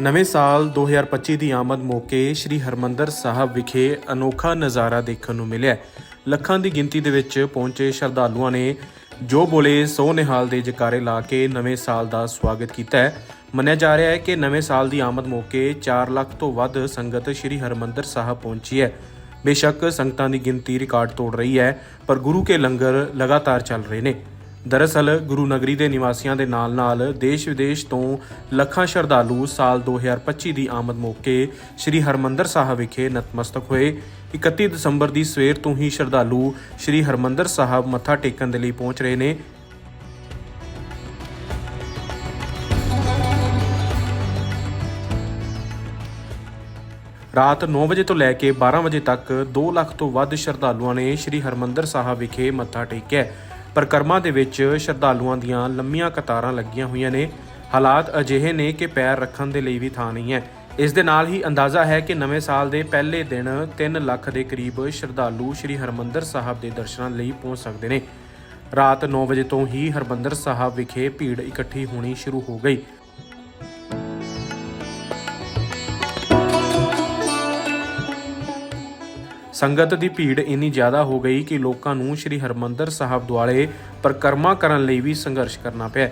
ਨਵੇਂ ਸਾਲ 2025 ਦੀ ਆਮਦ ਮੌਕੇ ਸ੍ਰੀ ਹਰਮੰਦਰ ਸਾਹਿਬ ਵਿਖੇ ਅਨੋਖਾ ਨਜ਼ਾਰਾ ਦੇਖਣ ਨੂੰ ਮਿਲਿਆ। ਲੱਖਾਂ ਦੀ ਗਿਣਤੀ ਦੇ ਵਿੱਚ ਪਹੁੰਚੇ ਸ਼ਰਧਾਲੂਆਂ ਨੇ ਜੋ ਬੋਲੇ ਸੋ ਨਿਹਾਲ ਦੇ ਜਕਾਰੇ ਲਾ ਕੇ ਨਵੇਂ ਸਾਲ ਦਾ ਸਵਾਗਤ ਕੀਤਾ ਹੈ। ਮੰਨਿਆ ਜਾ ਰਿਹਾ ਹੈ ਕਿ ਨਵੇਂ ਸਾਲ ਦੀ ਆਮਦ ਮੌਕੇ 4 ਲੱਖ ਤੋਂ ਵੱਧ ਸੰਗਤ ਸ੍ਰੀ ਹਰਮੰਦਰ ਸਾਹਿਬ ਪਹੁੰਚੀ ਹੈ। ਬੇਸ਼ੱਕ ਸੰਗਤਾਂ ਦੀ ਗਿਣਤੀ ਰਿਕਾਰਡ ਤੋੜ ਰਹੀ ਹੈ, ਪਰ ਗੁਰੂ ਕੇ ਲੰਗਰ ਲਗਾਤਾਰ ਚੱਲ ਰਹੇ ਨੇ। ਦਰਅਸਲ ਗੁਰੂ ਨਗਰੀ ਦੇ ਨਿਵਾਸੀਆਂ ਦੇ ਨਾਲ-ਨਾਲ ਦੇਸ਼ ਵਿਦੇਸ਼ ਤੋਂ ਲੱਖਾਂ ਸ਼ਰਧਾਲੂ ਸਾਲ 2025 ਦੀ ਆਮਦ ਮੌਕੇ ਸ੍ਰੀ ਹਰਮੰਦਰ ਸਾਹਿਬ ਵਿਖੇ ਨਤਮਸਤਕ ਹੋਏ। 31 ਦਸੰਬਰ ਦੀ ਸਵੇਰ ਤੋਂ ਹੀ ਸ਼ਰਧਾਲੂ ਸ੍ਰੀ ਹਰਮੰਦਰ ਸਾਹਿਬ ਮੱਥਾ ਟੇਕਣ ਦੇ ਲਈ ਪਹੁੰਚ ਰਹੇ ਨੇ। ਰਾਤ 9 ਵਜੇ ਤੋਂ ਲੈ ਕੇ 12 ਵਜੇ ਤੱਕ 2 ਲੱਖ ਤੋਂ ਵੱਧ ਸ਼ਰਧਾਲੂਆਂ ਨੇ ਸ੍ਰੀ ਹਰਮੰਦਰ ਸਾਹਿਬ ਵਿਖੇ ਮੱਥਾ ਟੇਕਿਆ। ਪਰਿਕਰਮਾ ਦੇ ਵਿੱਚ ਸ਼ਰਧਾਲੂਆਂ ਦੀਆਂ ਲੰਮੀਆਂ ਕਤਾਰਾਂ ਲੱਗੀਆਂ ਹੋਈਆਂ ਨੇ। ਹਾਲਾਤ ਅਜਿਹੇ ਨੇ ਕਿ ਪੈਰ ਰੱਖਣ ਦੇ ਲਈ ਵੀ ਥਾਂ ਨਹੀਂ ਹੈ। ਇਸ ਦੇ ਨਾਲ ਹੀ ਅੰਦਾਜ਼ਾ ਹੈ ਕਿ ਨਵੇਂ ਸਾਲ ਦੇ ਪਹਿਲੇ ਦਿਨ 3 ਲੱਖ ਦੇ ਕਰੀਬ ਸ਼ਰਧਾਲੂ ਸ੍ਰੀ ਹਰਮੰਦਰ ਸਾਹਿਬ ਦੇ ਦਰਸ਼ਨਾਂ ਲਈ ਪਹੁੰਚ ਸਕਦੇ ਨੇ। ਰਾਤ 9 ਵਜੇ ਤੋਂ ਹੀ ਹਰਮੰਦਰ ਸਾਹਿਬ ਵਿਖੇ ਭੀੜ ਇਕੱਠੀ ਹੋਣੀ ਸ਼ੁਰੂ ਹੋ ਗਈ। ਸੰਗਤ ਦੀ ਭੀੜ ਇੰਨੀ ਜ਼ਿਆਦਾ ਹੋ ਗਈ ਕਿ ਲੋਕਾਂ ਨੂੰ ਸ੍ਰੀ ਹਰਮੰਦਰ ਸਾਹਿਬ ਦੁਆਲੇ ਪਰਿਕਰਮਾ ਕਰਨ ਲਈ ਵੀ ਸੰਘਰਸ਼ ਕਰਨਾ ਪਿਆ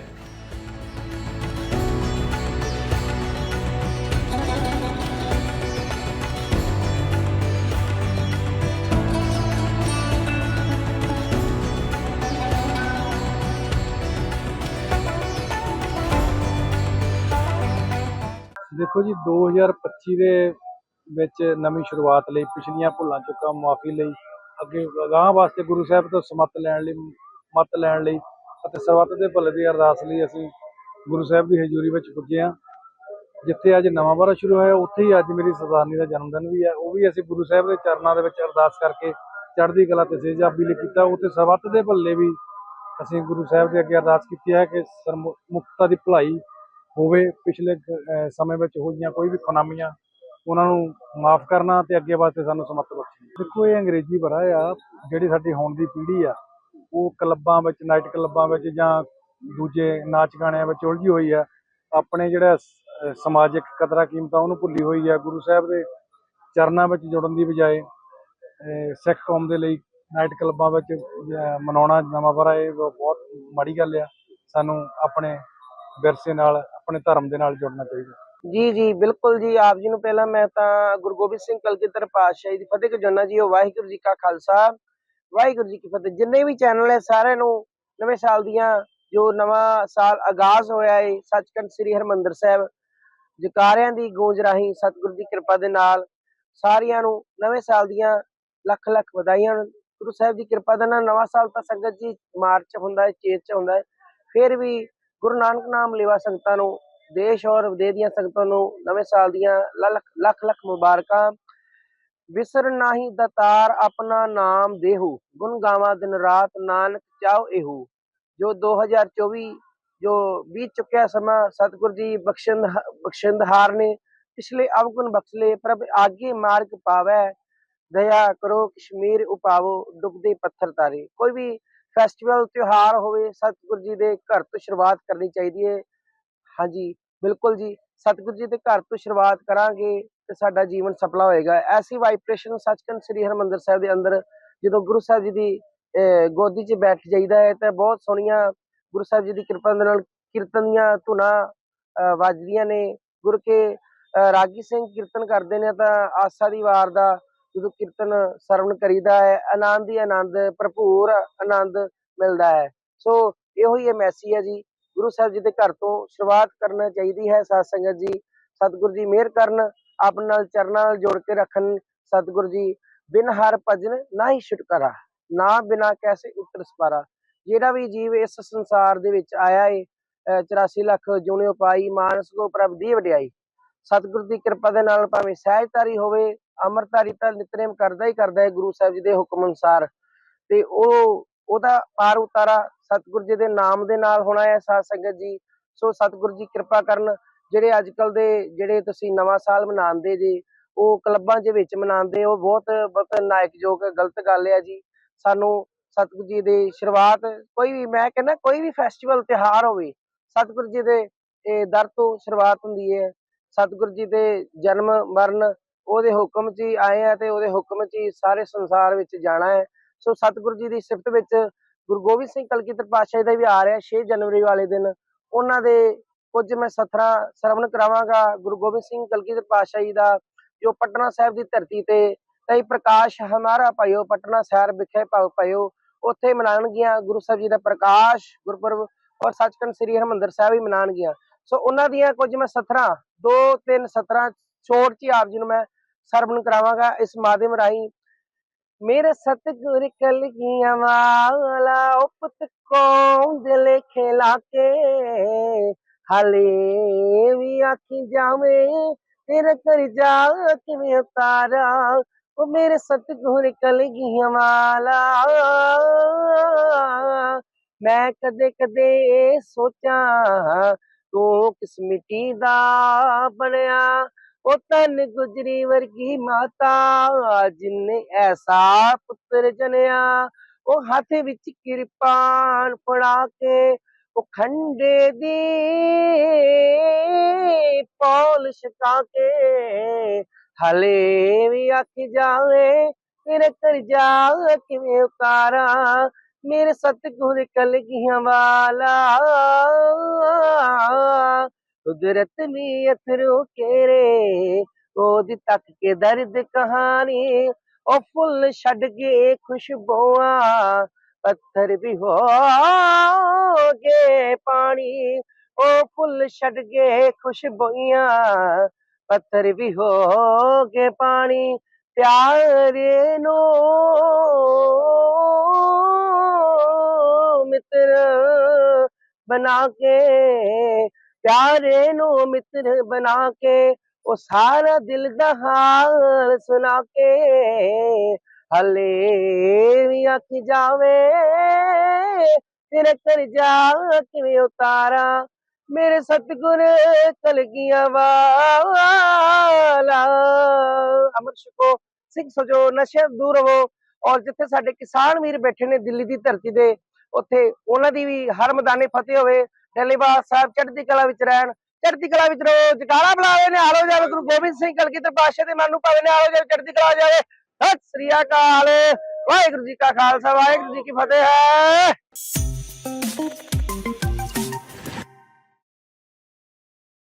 ਦੇਖੋ ਜੀ 2025 ਦੇ ਵਿੱਚ ਨਵੀਂ ਸ਼ੁਰੂਆਤ ਲਈ, ਪਿਛਲੀਆਂ ਭੁੱਲਾਂ ਚੁੱਕਾਂ ਮੁਆਫੀ ਲਈ, ਅੱਗੇ ਅਗਾਂਹ ਵਾਸਤੇ ਗੁਰੂ ਸਾਹਿਬ ਤੋਂ ਸਮਤ ਲੈਣ ਲਈ, ਮਤ ਲੈਣ ਲਈ ਅਤੇ ਸਰਬੱਤ ਦੇ ਭਲੇ ਦੀ ਅਰਦਾਸ ਲਈ ਅਸੀਂ ਗੁਰੂ ਸਾਹਿਬ ਦੀ ਹਜ਼ੂਰੀ ਵਿੱਚ ਪੁੱਜੇ ਹਾਂ। ਜਿੱਥੇ ਅੱਜ ਨਵਾਂ ਵਰ੍ਹਾ ਸ਼ੁਰੂ ਹੋਇਆ, ਉੱਥੇ ਹੀ ਅੱਜ ਮੇਰੀ ਸਰਦਾਰਨੀ ਦਾ ਜਨਮ ਦਿਨ ਵੀ ਹੈ। ਉਹ ਵੀ ਅਸੀਂ ਗੁਰੂ ਸਾਹਿਬ ਦੇ ਚਰਨਾਂ ਦੇ ਵਿੱਚ ਅਰਦਾਸ ਕਰਕੇ ਚੜ੍ਹਦੀ ਕਲਾ ਤੇ ਸੇਜਾਬੀ ਲਈ ਕੀਤਾ। ਉੱਥੇ ਸਰਬੱਤ ਦੇ ਭੱਲੇ ਵੀ ਅਸੀਂ ਗੁਰੂ ਸਾਹਿਬ ਦੇ ਅੱਗੇ ਅਰਦਾਸ ਕੀਤੀ ਹੈ ਕਿ ਸਰਮੁ- ਮੁਕਤਾ ਦੀ ਭਲਾਈ ਹੋਵੇ। ਪਿਛਲੇ ਸਮੇਂ ਵਿੱਚ ਹੋਈਆਂ ਕੋਈ ਵੀ ਖੁਨਾਮੀਆਂ ਉਹਨਾਂ ਨੂੰ ਮਾਫ ਕਰਨਾ ਤੇ ਅੱਗੇ ਵਾਸਤੇ ਸਾਨੂੰ ਸਮਰਥ ਬਖਸ਼ਣਾ। ਦੇਖੋ, ਇਹ ਅੰਗਰੇਜ਼ੀ ਵਰਾ ਆ, ਜਿਹੜੀ ਸਾਡੀ ਹੁਣ ਦੀ ਪੀੜ੍ਹੀ ਆ, ਉਹ ਕਲੱਬਾਂ ਵਿੱਚ, ਨਾਈਟ ਕਲੱਬਾਂ ਵਿੱਚ ਜਾਂ ਦੂਜੇ ਨਾਚ ਗਾਣਿਆਂ ਵਿੱਚ ਉਲਝੀ ਹੋਈ ਆ। ਆਪਣੇ ਜਿਹੜਾ ਸਮਾਜਿਕ ਕਦਰਾਂ ਕੀਮਤਾਂ, ਉਹਨੂੰ ਭੁੱਲੀ ਹੋਈ ਆ। ਗੁਰੂ ਸਾਹਿਬ ਦੇ ਚਰਨਾਂ ਵਿੱਚ ਜੁੜਨ ਦੀ ਬਜਾਏ ਸਿੱਖ ਕੌਮ ਦੇ ਲਈ ਨਾਈਟ ਕਲੱਬਾਂ ਵਿੱਚ ਮਨਾਉਣਾ ਨਵਾਂ ਵਰਾ ਇਹ ਬਹੁਤ ਮਾੜੀ ਗੱਲ ਆ। ਸਾਨੂੰ ਆਪਣੇ ਵਿਰਸੇ ਨਾਲ, ਆਪਣੇ ਧਰਮ ਦੇ ਨਾਲ ਜੁੜਨਾ ਚਾਹੀਦਾ। ਜੀ ਜੀ, ਬਿਲਕੁਲ ਜੀ। ਆਪ ਜੀ ਨੂੰ ਪਹਿਲਾਂ ਮੈਂ ਤਾਂ ਗੁਰੂ ਗੋਬਿੰਦ ਸਿੰਘ ਕਲਗੀਧਰ ਪਾਤਸ਼ਾਹੀ ਦੀ ਫਤਿਹ ਕਰਾਉਣਾ ਜੀ ਉਹ ਵਾਹਿਗੁਰੂ ਜੀ ਕਾ ਖਾਲਸਾ। ਵਾਹਿਗੁਰੂ ਜੀ ਕੀ ਫਤਿਹ। ਜਿੰਨੇ ਵੀ ਚੈਨਲ ਹੈ ਸਾਰਿਆਂ ਨੂੰ ਨਵੇਂ ਸਾਲ ਦੀਆਂ ਜੋ ਨਵਾਂ ਸਾਲ ਆਗਾਜ਼ ਹੋਇਆ ਹੈ ਸੱਚਖੰਡ ਸ੍ਰੀ ਹਰਮੰਦਰ ਸਾਹਿਬ, ਜਕਾਰਿਆਂ ਦੀ ਗੂੰਜ ਰਾਹੀਂ ਸਤਿਗੁਰੂ ਦੀ ਕਿਰਪਾ ਦੇ ਨਾਲ ਸਾਰਿਆਂ ਨੂੰ ਨਵੇਂ ਸਾਲ ਦੀਆਂ ਲੱਖ ਲੱਖ ਵਧਾਈਆਂ। ਹੋਣ। ਗੁਰੂ ਸਾਹਿਬ ਦੀ ਕਿਰਪਾ ਦੇ ਨਾਲ ਨਵਾਂ ਸਾਲ ਤਾਂ ਸੰਗਤ ਜੀ ਮਾਰਚ ਹੁੰਦਾ ਹੈ ਚੇਤ ਚ ਹੁੰਦਾ ਹੈ ਫਿਰ ਵੀ ਗੁਰੂ ਨਾਨਕ ਨਾਮ ਲੇਵਾ ਸੰਗਤਾਂ ਨੂੰ ਦੇਸ਼ ਔਰ ਵਿਦੇਸ਼ ਦੀਆਂ ਸੰਗਤਾਂ ਨੂੰ ਨਵੇਂ ਸਾਲ ਦੀਆਂ ਲੱਖ ਲੱਖ ਮੁਬਾਰਕਾਂ। ਵਿਸਰ ਨਾਹੀ ਦਤਾਰ ਆਪਣਾ ਨਾਮ ਦੇਹੂ। ਗੁਣ ਗਾਵਾਂ ਦਿਨ ਰਾਤ ਨਾਨਕ ਚਾਹੋ ਇਹੂ। ਜੋ 2024 ਜੋ ਬੀਤ ਚੁੱਕਿਆ ਸਮਾਂ ਸਤਿਗੁਰ ਜੀ ਬਖਸ਼ਿੰਦ ਬਖਸ਼ਿੰਦਹਾਰ ਨੇ, ਪਿਛਲੇ ਅਵਗੁਣ ਬਖਸ਼ਲੇ ਪ੍ਰਭ ਆਗੇ ਮਾਰਗ ਪਾਵੈ। ਦਇਆ ਕਰੋ ਕਸ਼ਮੀਰ ਉਪਾਵੋ ਡੁੱਬਦੇ ਪੱਥਰ ਤਾਰੇ। ਕੋਈ ਵੀ ਫੈਸਟੀਵਲ ਤਿਉਹਾਰ ਹੋਵੇ, ਸਤਿਗੁਰ ਜੀ ਦੇ ਘਰ ਤੋਂ ਸ਼ੁਰੂਆਤ ਕਰਨੀ ਚਾਹੀਦੀ ਹੈ ਹਾਂਜੀ, ਬਿਲਕੁਲ ਜੀ। ਸਤਿਗੁਰੂ ਜੀ ਦੇ ਘਰ ਤੋਂ ਸ਼ੁਰੂਆਤ ਕਰਾਂਗੇ ਤੇ ਸਾਡਾ ਜੀਵਨ ਸਫਲਾ ਹੋਏਗਾ। ਐਸੀ ਵਾਈਬ੍ਰੇਸ਼ਨ ਸੱਚਖੰਡ ਸ੍ਰੀ ਹਰਿਮੰਦਰ ਸਾਹਿਬ ਦੇ ਅੰਦਰ ਜਦੋਂ ਗੁਰੂ ਸਾਹਿਬ ਜੀ ਦੀ ਗੋਦੀ 'ਚ ਬੈਠ ਜਾਈਦਾ ਹੈ ਤਾਂ ਬਹੁਤ ਸੋਹਣੀਆਂ ਗੁਰੂ ਸਾਹਿਬ ਜੀ ਦੀ ਕਿਰਪਾ ਦੇ ਨਾਲ ਕੀਰਤਨ ਦੀਆਂ ਧੁਨਾਂ ਵੱਜਦੀਆਂ ਨੇ। ਗੁਰੂ ਕੇ ਰਾਗੀ ਸਿੰਘ ਕੀਰਤਨ ਕਰਦੇ ਨੇ ਤਾਂ ਆਸਾ ਦੀ ਵਾਰ ਦਾ ਜਦੋਂ ਕੀਰਤਨ ਸਰਵਣ ਕਰੀਦਾ ਹੈ, ਆਨੰਦ ਹੀ ਆਨੰਦ, ਭਰਪੂਰ ਆਨੰਦ ਮਿਲਦਾ ਹੈ। ਸੋ ਇਹੋ ਹੀ ਇਹ ਮੈਸੇਜ ਹੈ ਜੀ। ਗੁਰੂ ਸਾਹਿਬ ਜੀ ਦੇ ਘਰ ਤੋਂ ਸ਼ੁਰੂਆਤ ਕਰਨਾ ਚਾਹੀਦੀ ਹੈ। ਸਾਧ ਸੰਗਤ ਜੀ, ਸਤਿਗੁਰੂ ਜੀ ਮਿਹਰ ਕਰਨ ਆਪਣੇ ਨਾਲ ਚਰਨਾਂ ਨਾਲ ਜੋੜ ਕੇ ਰੱਖਣ, ਸਤਿਗੁਰੂ ਜੀ ਬਿਨ ਹਰ ਭਜਨ ਨਾ ਹੀ ਛੁਟਕਾਰਾ, ਨਾ ਬਿਨਾ ਕੈਸੇ ਉਤਰ ਸਪਾਰਾ ਜਿਹੜਾ ਵੀ ਜੀਵ ਇਸ ਸੰਸਾਰ ਦੇ ਵਿੱਚ ਆਇਆ ਏ 84 ਲੱਖ ਜੁਣਿਓ ਪਾਈ, ਮਾਨਸ ਕੋ ਪ੍ਰਭ ਦੀ ਵਡਿਆਈ। ਸਤਿਗੁਰੂ ਦੀ ਕਿਰਪਾ ਦੇ ਨਾਲ ਭਾਵੇਂ ਸਹਿਜਤਾਰੀ ਹੋਵੇ ਅੰਮ੍ਰਿਤਧਾਰੀ ਤਾਂ ਨਿਤਨੇਮ ਕਰਦਾ ਹੀ ਕਰਦਾ ਹੈ ਗੁਰੂ ਸਾਹਿਬ ਜੀ ਦੇ ਹੁਕਮ ਅਨੁਸਾਰ। ਤੇ ਉਹ, ਉਹਦਾ ਪਾਰ ਉਤਾਰਾ ਸਤਿਗੁਰੂ ਜੀ ਦੇ ਨਾਮ ਦੇ ਨਾਲ ਹੋਣਾ ਹੈ ਸਾਧ ਸੰਗਤ ਜੀ। ਸੋ ਸਤਿਗੁਰੂ ਜੀ ਕਿਰਪਾ ਕਰਨ, ਜਿਹੜੇ ਅੱਜ ਕੱਲ ਦੇ ਜਿਹੜੇ ਤੁਸੀਂ ਨਵਾਂ ਸਾਲ ਮਨਾਉਂਦੇ ਜੀ, ਉਹ ਕਲੱਬਾਂ ਦੇ ਵਿੱਚ ਮਨਾਉਂਦੇ, ਉਹ ਬਹੁਤ ਬਹੁਤ ਨਾਇਕਯੋਗ, ਗਲਤ ਗੱਲ ਹੈ ਜੀ। ਸਾਨੂੰ ਸਤਿਗੁਰੂ ਜੀ ਦੀ ਸ਼ੁਰੂਆਤ ਕੋਈ ਵੀ, ਮੈਂ ਕਹਿੰਦਾ ਕੋਈ ਵੀ ਫੈਸਟੀਵਲ ਤਿਉਹਾਰ ਹੋਵੇ, ਸਤਿਗੁਰੂ ਜੀ ਦੇ ਇਹ ਦਰ ਤੋਂ ਸ਼ੁਰੂਆਤ ਹੁੰਦੀ ਹੈ। ਸਤਿਗੁਰੂ ਜੀ ਦੇ ਜਨਮ ਮਰਨ, ਉਹਦੇ ਹੁਕਮ 'ਚ ਹੀ ਆਏ ਆ ਤੇ ਉਹਦੇ ਹੁਕਮ 'ਚ ਹੀ ਸਾਰੇ ਸੰਸਾਰ ਵਿੱਚ ਜਾਣਾ ਹੈ। ਸੋ ਸਤਿਗੁਰੂ ਜੀ ਦੀ ਸਿਫਤ ਵਿੱਚ ਗੁਰੂ ਗੋਬਿੰਦ ਸਿੰਘ ਕਲਗੀਧਰ ਪਾਤਸ਼ਾਹ ਦਾ ਵੀ ਆ ਰਿਹਾ 6 ਜਨਵਰੀ ਵਾਲੇ ਦਿਨ। ਉਹਨਾਂ ਦੇ ਕੁਝ ਮੈਂ ਸਥਰਾਂ ਸਰਵਣ ਕਰਾਵਾਂਗਾ। ਗੁਰੂ ਗੋਬਿੰਦ ਸਿੰਘ ਕਲਗੀਧਰ ਪਾਤਸ਼ਾਹ ਜੀ ਦਾ ਜੋ ਪਟਨਾ ਸਾਹਿਬ ਦੀ ਧਰਤੀ ਤੇ ਕਈ ਪ੍ਰਕਾਸ਼ ਹਮਾਰਾ ਪਾਇਓ, ਪਟਨਾ ਸਾਹਿਬ ਵਿਖੇ ਪਾਉ ਪਾਇਓ, ਉੱਥੇ ਮਨਾਉਣਗੀਆਂ। ਗੁਰੂ ਸਾਹਿਬ ਜੀ ਦਾ ਪ੍ਰਕਾਸ਼ ਗੁਰਪੁਰਬ ਔਰ ਸੱਚਖੰਡ ਸ੍ਰੀ ਹਰਿਮੰਦਰ ਸਾਹਿਬ ਵੀ ਮਨਾਉਣਗੀਆਂ। ਸੋ ਉਹਨਾਂ ਦੀਆਂ ਕੁਝ ਮੈਂ ਸਥਰਾਂ, ਦੋ ਤਿੰਨ ਸਥਰਾਂ, ਛੋਟ ਜੀ ਆਪ ਜੀ ਨੂੰ ਮੈਂ ਸਰਵਣ ਕਰਾਵਾਂਗਾ। ਇਸ ਮਾਧਿਅਮ ਰਾਹੀਂ ਮੇਰੇ ਸਤਿਗੁਰ ਕਲਗੀਆਂ ਵਾਲਾ ਉਹ ਪੁੱਤ ਕੌਣ ਦਿਲ ਖੇਲਾ ਕੇ। ਹਲੇ ਵੀ ਆਖੀ ਜਾਵੇਂ ਤੇਰਾ ਕਰ ਜਾ ਕਿਵੇਂ ਉਤਾਰਾ। ਉਹ ਮੇਰੇ ਸਤਿਗੁਰ ਕਲਗੀਆਂ ਵਾਲਾ, ਮੈਂ ਕਦੇ ਕਦੇ ਸੋਚਾਂ, ਤੂੰ ਕਿਸ ਮਿੱਟੀ ਦਾ ਬਣਿਆ। ਉਹ ਤਨ ਗੁਜਰੀ ਵਰਗੀ ਮਾਤਾ, ਜਿਨੇ ਐਸਾ ਪੁੱਤਰ ਜਨਿਆ। ਉਹ ਹੱਥ ਵਿੱਚ ਕਿਰਪਾਨ ਫੜਾ ਕੇ ਉਹ ਖੰਡੇ ਦੀ ਪੌਲ ਛਕਾ ਕੇ ਹਲੇ ਵੀ ਆਖੀ ਜਾਵੇ, ਤੇਰੇ ਕਰ ਜਾ ਕਿਵੇਂ ਉਤਾਰਾ। ਮੇਰੇ ਸਤਿਗੁਰ ਕਲਗੀਆਂ ਵਾਲਾ, ਕੁਦਰਤ ਵੀ ਅਥਰੂ ਕੇਰੇ। ਉਹਦੀ ਤੱਕ ਕੇ ਦਰਦ ਕਹਾਣੀ, ਉਹ ਫੁੱਲ ਛੱਡ ਗਏ ਖੁਸ਼ਬੂਆਂ, ਪੱਥਰ ਵੀ ਹੋ ਗਏ ਪਾਣੀ, ਉਹ ਫੁੱਲ ਛੱਡ ਗਏ ਖੁਸ਼ਬੂਆਂ, ਪੱਥਰ ਵੀ ਹੋ ਗਏ ਪਾਣੀ, ਪਿਆਰੇ ਨੂੰ ਮਿੱਤਰ ਬਣਾ ਕੇ, ਪਿਆਰੇ ਨੂੰ ਮਿੱਤਰ ਬਣਾ ਕੇ ਉਹ ਸਾਰਾ ਦਿਲ ਦਾ ਹਾਲ ਸੁਣਾ ਕੇ ਹਲੇ ਵੀ ਆਖੀ ਜਾਵੇ। ਤੇਰੇ ਕਰ ਜਾ ਕਿਵੇਂ ਉਤਾਰਾ? ਮੇਰੇ ਸਤਿਗੁਰ ਕਲਗੀਆਂ ਵਾਲਾ। ਅਮਰ ਛਕੋ ਸਿੰਘ ਸਜੋ ਨਸ਼ੇ ਦੂਰ ਰਹੋ। ਔਰ ਜਿੱਥੇ ਸਾਡੇ ਕਿਸਾਨ ਵੀਰ ਬੈਠੇ ਨੇ ਦਿੱਲੀ ਦੀ ਧਰਤੀ ਦੇ, ਉੱਥੇ ਉਹਨਾਂ ਦੀ ਵੀ ਹਰ ਮੈਦਾਨੇ ਫਤਿਹ ਹੋਵੇ। ਡੱਲੇਵਾਲ ਸਾਹਿਬ ਚੜ੍ਹਦੀ ਕਲਾ ਵਿੱਚ ਰਹਿਣ। ਚੜ੍ਹਦੀ ਕਲਾ ਵਿੱਚ ਰੋ ਜਗਾਲਾ ਬੁਲਾਵੇ ਨੇ ਹਾਲੋ ਜਾਵੇ ਗੁਰੂ ਗੋਬਿੰਦ ਸਿੰਘ ਕਲਗੀਧਰ ਪਾਤਸ਼ਾਹ ਦੇ ਮਨ ਨੂੰ ਭਾਵੇ ਨੇ ਹਾਲੋ ਜਾਵੇ ਚੜ੍ਹਦੀ ਕਲਾ ਜਾਵੇ ਸਤਿ ਸ੍ਰੀ ਅਕਾਲ। ਵਾਹਿਗੁਰੂ ਜੀ ਕਾ ਖਾਲਸਾ, ਵਾਹਿਗੁਰੂ ਜੀ ਕੀ ਫਤਿਹ। ਹੈ